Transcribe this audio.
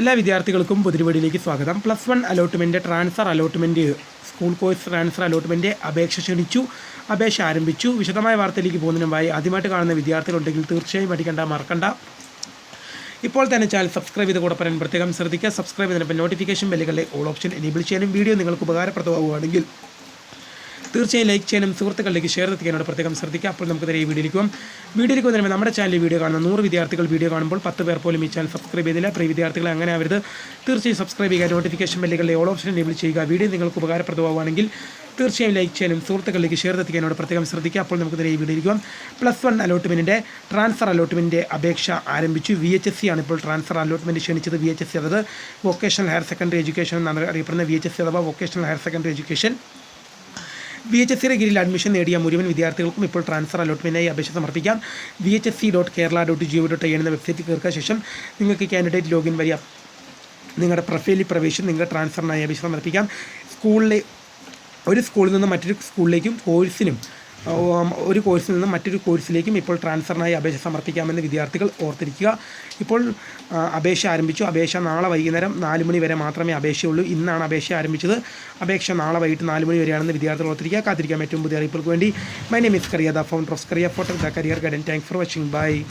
എല്ലാ വിദ്യാർത്ഥികൾക്കും പുതിരുപടിയിലേക്ക് സ്വാഗതം. Plus one allotment transfer allotment school course transfer allotment അപേക്ഷ ക്ഷണിച്ചു അപേക്ഷ ആരംഭിച്ചു. വിശദമായ വാർത്തയിലേക്ക് പോകുന്നതിന് മുമ്പായി ആദ്യമായിട്ട് കാണുന്ന വിദ്യാർത്ഥികളുണ്ടെങ്കിൽ തീർച്ചയായും പഠിക്കേണ്ട മറക്കണ്ട. ഇപ്പോൾ തന്നെ ചാനൽ സബ്സ്ക്രൈബ് ചെയ്ത് കൂടെ പറയാൻ പ്രത്യേകം ശ്രദ്ധിക്കുക. സബ്സ്ക്രൈബ് ചെയ്തതിനൊപ്പം നോട്ടിഫിക്കേഷൻ ബെല്ലുകളിലെ ഓൾ ഓപ്ഷൻ എനേബിൾ ചെയ്യാനും വീഡിയോ നിങ്ങൾക്ക് ഉപകാരപ്രദമാവുകയാണെങ്കിൽ തീർച്ചയായും ലൈക്ക് ചെയ്യാനും സുഹൃത്തുക്കളിലേക്ക് ഷെയർ എത്തിക്കാനോട് പ്രത്യേകം ശ്രദ്ധിക്കുക. അപ്പോൾ നമുക്ക് ഈ വീഡിയോയിലേക്ക് വീഡിയോയിലേക്ക് വന്നിരുമ്പോൾ നമ്മുടെ ചാനലിൽ വീഡിയോ കാണുന്ന നൂറ് വിദ്യാർത്ഥികൾ വീഡിയോ കാണുമ്പോൾ പത്ത് പേർ പോലും ഈ ചാനൽ സബ്സ്ക്രൈബ് ചെയ്തില്ല പ്രിയ വിദ്യാർത്ഥികളെ അങ്ങനെ ആവരുത്. തീർച്ചയായും സബ്സ്ക്രൈബ് ചെയ്യുക നോട്ടിഫിക്കേഷൻ ബെല്ലുകളിലെ ഓൾ ഓപ്ഷൻ എനേബിൾ ചെയ്യുക. വീഡിയോ നിങ്ങൾക്ക് ഉപകാരപ്രദമാവുകയാണെങ്കിൽ തീർച്ചയായും ലൈക്ക് ചെയ്യാനും സുഹൃത്തുക്കളിലേക്ക് ഷെയർ എത്തിക്കാനോട് പ്രത്യേകം ശ്രദ്ധിക്കുക. അപ്പോൾ നമുക്ക് ഈ വീഡിയോയിലേക്ക് പ്ലസ് വൺ അലോട്ട്മെന്റിന്റെ ട്രാൻസ്ഫർ അലോട്ട്മെന്റിന്റെ അപേക്ഷ ആരംഭിച്ചു. വി എച്ച് എസ് സി ആണ് ഇപ്പോൾ ട്രാൻസ്ഫർ അലോട്ട്മെന്റ് ക്ഷണിച്ചത്. വി എച്ച് എസ് സി അതായത് വൊക്കേഷണൽ ഹയർ സെക്കൻഡറി എഡ്യൂക്കേഷൻ എന്നാണ് അറിയപ്പെടുന്ന വി എച്ച് എസ് സി അഥവാ vocational higher secondary education V H S സിയുടെ കീഴിൽ അഡ്മിഷൻ നേടിയ മുഴുവൻ വിദ്യാർത്ഥികൾക്കും ഇപ്പോൾ ട്രാൻസ്ഫർ അലോട്ട്മെന്റായി അപേക്ഷ സമർപ്പിക്കാം. V H S C dot Kerala dot G O dot I എന്ന വെബ്സൈറ്റിൽ കയറുക ശേഷം നിങ്ങൾക്ക് കാൻഡിഡേറ്റ് ലോഗിൻ അപ്- നിങ്ങളുടെ പ്രൊഫൈലിൽ പ്രവേശിച്ച് നിങ്ങളുടെ ട്രാൻസ്ഫറിനായി അപേക്ഷ സമർപ്പിക്കാം. സ്കൂളിലെ ഒരു സ്കൂളിൽ നിന്ന് മറ്റൊരു സ്കൂളിലേക്കും കോഴ്സിനും ഒരു കോഴ്സിൽ നിന്ന് മറ്റൊരു കോഴ്സിലേക്കും ഇപ്പോൾ ട്രാൻസ്ഫറിനായി അപേക്ഷ സമർപ്പിക്കാമെന്ന് വിദ്യാർത്ഥികൾ ഓർത്തിരിക്കുക. ഇപ്പോൾ അപേക്ഷ ആരംഭിച്ചു. അപേക്ഷ നാളെ വൈകുന്നേരം നാല് മണി വരെ മാത്രമേ അപേക്ഷയുള്ളൂ. ഇന്നാണ് അപേക്ഷ ആരംഭിച്ചത്. അപേക്ഷ നാളെ വൈകിട്ട് നാല് മണി വരെയാണെന്ന് വിദ്യാർത്ഥികൾ ഓർത്തിരിക്കുക. കാത്തിരിക്കാം. ഏറ്റവും പുതിയ അറിയിപ്പുകൾക്ക് വേണ്ടി. My name is Kariya the founder of Kariya photo the career guidance thanks for watching bye